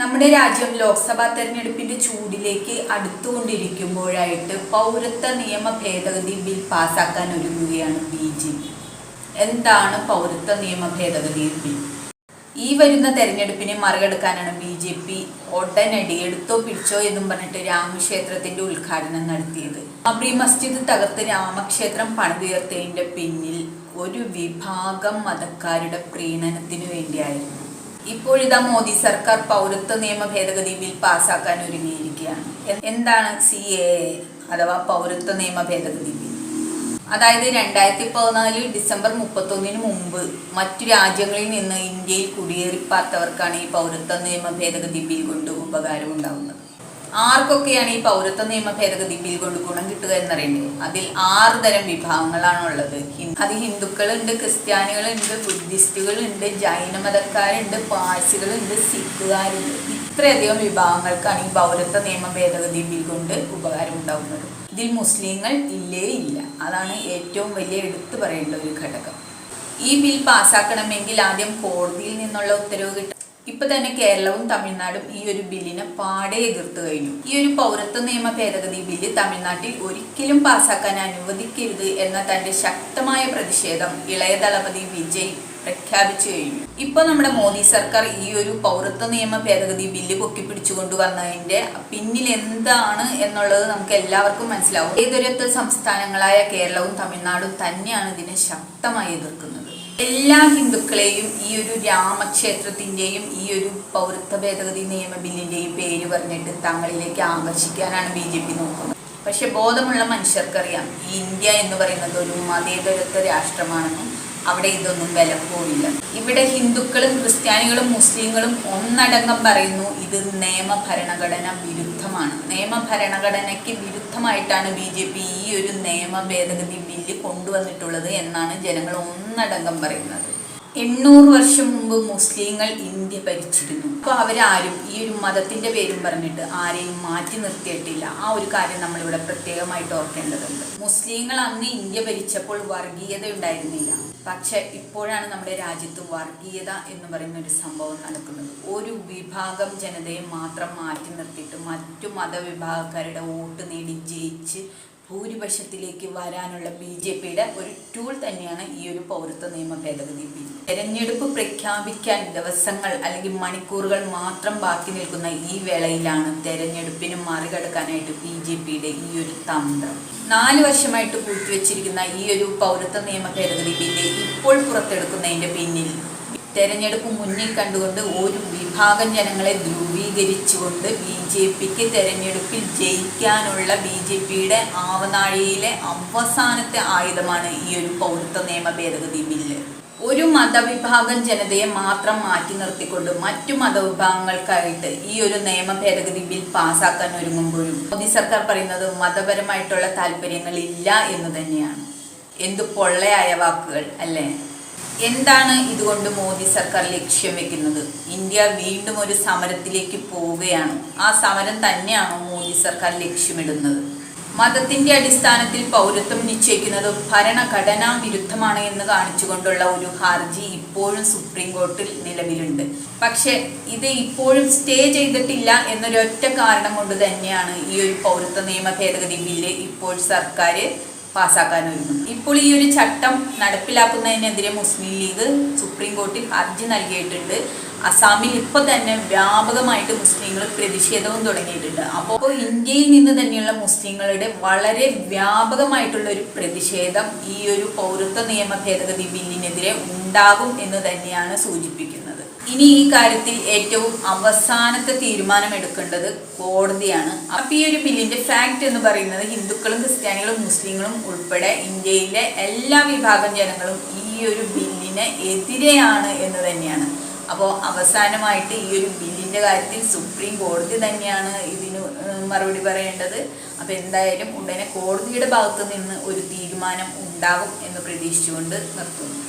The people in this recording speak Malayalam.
നമ്മുടെ രാജ്യം ലോക്സഭാ തെരഞ്ഞെടുപ്പിന്റെ ചൂടിലേക്ക് അടുത്തുകൊണ്ടിരിക്കുമ്പോഴായിട്ട് പൗരത്വ നിയമ ഭേദഗതി ബിൽ പാസാക്കാൻ ഒരുങ്ങുകയാണ് ബി ജെ പി. എന്താണ് പൗരത്വ നിയമ ഭേദഗതി ബിൽ? ഈ വരുന്ന തെരഞ്ഞെടുപ്പിനെ മറികടക്കാനാണ് ബി ജെ പി ഉടനടി എടുത്തോ പിടിച്ചോ എന്നും പറഞ്ഞിട്ട് രാമക്ഷേത്രത്തിന്റെ ഉദ്ഘാടനം നടത്തിയത്. അബ്രി മസ്ജിദ് തകർത്ത് രാമക്ഷേത്രം പണിതുയർത്തതിന്റെ പിന്നിൽ ഒരു വിഭാഗം മതക്കാരുടെ പ്രീണനത്തിനു വേണ്ടിയായിരുന്നു. ഇപ്പോഴിതാ മോദി സർക്കാർ പൗരത്വ നിയമ ഭേദഗതി ബിൽ പാസാക്കാൻ ഒരുങ്ങിയിരിക്കുകയാണ്. എന്താണ് സി എ അഥവാ പൗരത്വ നിയമ ഭേദഗതി ബിൽ? അതായത് രണ്ടായിരത്തി പതിനാല് ഡിസംബർ മുപ്പത്തൊന്നിന് മുമ്പ് മറ്റു രാജ്യങ്ങളിൽ നിന്ന് ഇന്ത്യയിൽ കുടിയേറിപ്പാർത്തവർക്കാണ് ഈ പൗരത്വ നിയമ ഭേദഗതി ബിൽ കൊണ്ട് ഉപകാരം ഉണ്ടാവുന്നത് ആർക്കൊക്കെയാണ് ഈ പൗരത്വ നിയമ ഭേദഗതി ബിൽ കൊണ്ട് ഗുണം കിട്ടുക എന്നറിയണ്ടേ അതിൽ ആറ് തരം വിഭാഗങ്ങളാണ് ഉള്ളത് അത് ഹിന്ദുക്കളുണ്ട് ക്രിസ്ത്യാനികളുണ്ട് ബുദ്ധിസ്റ്റുകളുണ്ട് ജൈന മതക്കാരുണ്ട് പാഴ്സികളുണ്ട് സിഖുകാരുണ്ട്. ഇത്രയധികം വിഭാഗങ്ങൾക്കാണ് ഈ പൗരത്വ നിയമ ഭേദഗതി ബിൽ കൊണ്ട് ഉപകാരം ഉണ്ടാകുന്നത് ഇതിൽ മുസ്ലിങ്ങൾ ഇല്ലേ ഇല്ല? അതാണ് ഏറ്റവും വലിയ എടുത്തു പറയേണ്ട ഒരു ഘടകം. ഈ ബിൽ പാസ്സാക്കണമെങ്കിൽ ആദ്യം കോടതിയിൽ നിന്നുള്ള ഉത്തരവ് കിട്ട ഇപ്പൊ തന്നെ കേരളവും തമിഴ്നാടും ഈ ഒരു ബില്ലിനെ പാടെ എതിർത്തു കഴിഞ്ഞു. ഈ ഒരു പൗരത്വ നിയമ ഭേദഗതി ബില്ല് തമിഴ്നാട്ടിൽ ഒരിക്കലും പാസാക്കാൻ അനുവദിക്കരുത് എന്ന തന്റെ ശക്തമായ പ്രതിഷേധം ഇളയ ദളപതി വിജയ് പ്രഖ്യാപിച്ചു കഴിഞ്ഞു. ഇപ്പൊ നമ്മുടെ മോദി സർക്കാർ ഈ ഒരു പൗരത്വ നിയമ ഭേദഗതി ബില്ല് പൊക്കിപ്പിടിച്ചുകൊണ്ട് കൊണ്ടുവന്നതിന്റെ പിന്നിൽ എന്താണ് എന്നുള്ളത് നമുക്ക് എല്ലാവർക്കും മനസ്സിലാവും. ഏതൊരൊത്ത സംസ്ഥാനങ്ങളായ കേരളവും തമിഴ്നാടും തന്നെയാണ് ഇതിനെ ശക്തമായി എതിർക്കുന്നത്. എല്ലാ ഹിന്ദുക്കളെയും ഈ ഒരു രാമക്ഷേത്രത്തിന്റെയും ഈ ഒരു പൗരത്വ ഭേദഗതി നിയമ ബില്ലിന്റെയും പേര് പറഞ്ഞിട്ട് തങ്ങളിലേക്ക് ആകർഷിക്കാനാണ് ബി ജെ പി നോക്കുന്നത്. പക്ഷെ ബോധമുള്ള മനുഷ്യർക്കറിയാം. ഈ ഇന്ത്യ എന്ന് പറയുന്നത് ഒരു മതേതരത്വ രാഷ്ട്രമാണെന്നും അവിടെ ഇതൊന്നും വില പോവില്ല. ഇവിടെ ഹിന്ദുക്കളും ക്രിസ്ത്യാനികളും മുസ്ലിങ്ങളും ഒന്നടങ്കം പറയുന്നു ഇത് നിയമഭരണഘടന വിരുദ്ധമാണ്. നിയമഭരണഘടനയ്ക്ക് വിരുദ്ധമായിട്ടാണ് ബി ജെ പി ഈ ഒരു നിയമ ഭേദഗതി ബില്ല് കൊണ്ടുവന്നിട്ടുള്ളത് എന്നാണ് ജനങ്ങൾ ഒന്നടങ്കം പറയുന്നത്. എണ്ണൂറ് വർഷം മുമ്പ് മുസ്ലിങ്ങൾ ഇന്ത്യ ഭരിച്ചിരുന്നു. അപ്പോൾ അവരാരും ഈ ഒരു മതത്തിന്റെ പേരും പറഞ്ഞിട്ട് ആരെയും മാറ്റി നിർത്തിയിട്ടില്ല. ആ ഒരു കാര്യം നമ്മളിവിടെ പ്രത്യേകമായിട്ട് ഓർക്കേണ്ടതുണ്ട്. മുസ്ലിങ്ങൾ അന്ന് ഇന്ത്യ ഭരിച്ചപ്പോൾ വർഗീയത ഉണ്ടായിരുന്നില്ല. പക്ഷെ ഇപ്പോഴാണ് നമ്മുടെ രാജ്യത്ത് വർഗീയത എന്ന് പറയുന്ന ഒരു സംഭവം നടക്കുന്നത്. ഒരു വിഭാഗം ജനതയെ മാത്രം മാറ്റി നിർത്തിയിട്ട് മറ്റു മതവിഭാഗക്കാരുടെ വോട്ട് നേടി ജയിച്ച് ഭൂരിപക്ഷത്തിലേക്ക് വരാനുള്ള ബി ജെ പിയുടെ ഒരു ടൂൾ തന്നെയാണ് ഈ ഒരു പൗരത്വ നിയമ ഭേദഗതി ബിൽ. തെരഞ്ഞെടുപ്പ് പ്രഖ്യാപിക്കാൻ ദിവസങ്ങൾ അല്ലെങ്കിൽ മണിക്കൂറുകൾ മാത്രം ബാക്കി നിൽക്കുന്ന ഈ വേളയിലാണ് തെരഞ്ഞെടുപ്പിന് മറികടക്കാനായിട്ട് ബി ജെ പിയുടെ ഈ ഒരു തന്ത്രം. നാല് വർഷമായിട്ട് പൂഴ്ത്തിവെച്ചിരിക്കുന്ന ഈ ഒരു പൗരത്വ നിയമ ഭേദഗതി ബില്ല് ഇപ്പോൾ പുറത്തെടുക്കുന്നതിന്റെ പിന്നിൽ തെരഞ്ഞെടുപ്പ് മുന്നിൽ കണ്ടുകൊണ്ട് ഒരു വിഭാഗം ജനങ്ങളെ ധ്രുവീകരിച്ചുകൊണ്ട് ബി ജെ പിക്ക് തെരഞ്ഞെടുപ്പിൽ ജയിക്കാനുള്ള ബി ജെ പിയുടെ ആവനാഴിയിലെ അവസാനത്തെ ആയുധമാണ് ഈ ഒരു പൗരത്വ നിയമ ഭേദഗതി ബില്ല്. ഒരു മതവിഭാഗം ജനതയെ മാത്രം മാറ്റി നിർത്തിക്കൊണ്ട് മറ്റു മതവിഭാഗങ്ങൾക്കായിട്ട് ഈ ഒരു നിയമ ഭേദഗതി ബിൽ പാസ്സാക്കാൻ ഒരുങ്ങുമ്പോഴും മോദി സർക്കാർ പറയുന്നത് മതപരമായിട്ടുള്ള താല്പര്യങ്ങളില്ല എന്ന് തന്നെയാണ്. എന്തു പൊള്ളയായ വാക്കുകൾ അല്ലേ? എന്താണ് ഇതുകൊണ്ട് മോദി സർക്കാർ ലക്ഷ്യം വെക്കുന്നത്? ഇന്ത്യ വീണ്ടും ഒരു സമരത്തിലേക്ക് പോവുകയാണ്. ആ സമരം തന്നെയാണോ മോദി സർക്കാർ ലക്ഷ്യമിടുന്നത്? മതത്തിന്റെ അടിസ്ഥാനത്തിൽ പൗരത്വം നിശ്ചയിക്കുന്നത് ഭരണഘടനാ വിരുദ്ധമാണ് എന്ന് കാണിച്ചുകൊണ്ടുള്ള ഒരു ഹർജി ഇപ്പോഴും സുപ്രീം കോർട്ടിൽ നിലവിലുണ്ട്. പക്ഷെ ഇത് ഇപ്പോഴും സ്റ്റേ ചെയ്തിട്ടില്ല എന്നൊരൊറ്റ കാരണം കൊണ്ട് തന്നെയാണ് ഈ ഒരു പൗരത്വ നിയമ ഭേദഗതി ബില്ല് ഇപ്പോൾ സർക്കാർ പാസ്സാക്കാൻ ഒരുങ്ങുന്നു ഇപ്പോൾ ഈ ഒരു ചട്ടം നടപ്പിലാക്കുന്നതിനെതിരെ മുസ്ലിം ലീഗ് സുപ്രീം കോർട്ടിൽ ഹർജി നൽകിയിട്ടുണ്ട്. അസാമിൽ ഇപ്പോൾ തന്നെ വ്യാപകമായിട്ട് മുസ്ലിങ്ങൾ പ്രതിഷേധവും തുടങ്ങിയിട്ടുണ്ട്. അപ്പോൾ ഇന്ത്യയിൽ നിന്ന് തന്നെയുള്ള മുസ്ലിങ്ങളുടെ വളരെ വ്യാപകമായിട്ടുള്ള ഒരു പ്രതിഷേധം ഈ ഒരു പൗരത്വ നിയമ ഭേദഗതി ബില്ലിനെതിരെ ഉണ്ടാകും എന്ന് തന്നെയാണ് സൂചിപ്പിക്കുന്നത്. ഇനി ഈ കാര്യത്തിൽ ഏറ്റവും അവസാനത്തെ തീരുമാനം എടുക്കേണ്ടത് കോടതിയാണ്. അപ്പൊ ഈ ഒരു ബില്ലിന്റെ ഫാക്ട് എന്ന് പറയുന്നത് ഹിന്ദുക്കളും ക്രിസ്ത്യാനികളും മുസ്ലിങ്ങളും ഉൾപ്പെടെ ഇന്ത്യയിലെ എല്ലാ വിഭാഗം ജനങ്ങളും ഈ ഒരു ബില്ലിന് എതിരെയാണ് എന്ന് തന്നെയാണ്. അപ്പോൾ അവസാനമായിട്ട് ഈ ഒരു ബില്ലിന്റെ കാര്യത്തിൽ സുപ്രീം കോടതി തന്നെയാണ് ഇതിന് മറുപടി പറയേണ്ടത്. അപ്പോൾ എന്തായാലും ഉടനെ കോടതിയുടെ ഭാഗത്തു നിന്ന് ഒരു തീരുമാനം ഉണ്ടാകും എന്ന് പ്രതീക്ഷിച്ചുകൊണ്ട് നിർത്തുന്നു.